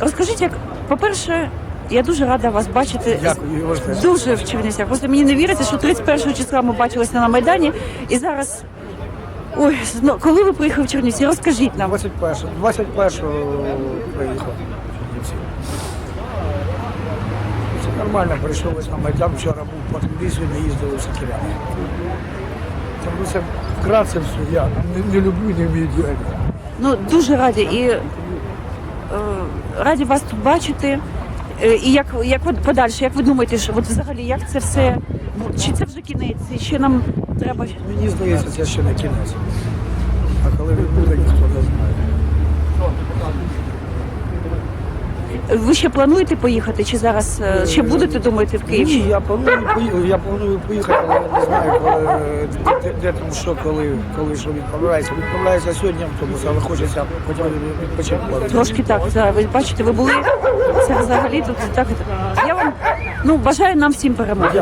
Розкажіть, як, по-перше, я дуже рада вас бачити. Дякую. Дуже в Чернівцях. Просто мені не віриться, що 31 числа ми бачилися на Майдані. І зараз. Ой, ну, коли ви приїхали в Чернівці, розкажіть нам. 21 21 приїхав. Це нормально, прийшов ось на Майдан, вчора був по тобі, сьогодні їздили в Сокиряни. Тому це вкратце все, я не, не люблю, не вмію діяти. Ну дуже раді і раді вас тут бачити. Е, І як, як подальше, як ви думаєте, що от взагалі як це все? Чи це вже кінець? І ще нам треба. Мені здається, це ще не кінець. А коли він буде, ніхто не знає. Ви ще плануєте поїхати? Чи зараз е, ще будете думати в Київ? Ні, я планую поїхати, я планую поїхати, але я не знаю, коли, де, там що, коли, коли що відправляється. Відправляється сьогодні автобус, але хочеться хоча б відпочивати. Трошки так. зараз. Ви бачите, ви були це взагалі тут так. Я вам ну бажаю нам всім перемоги.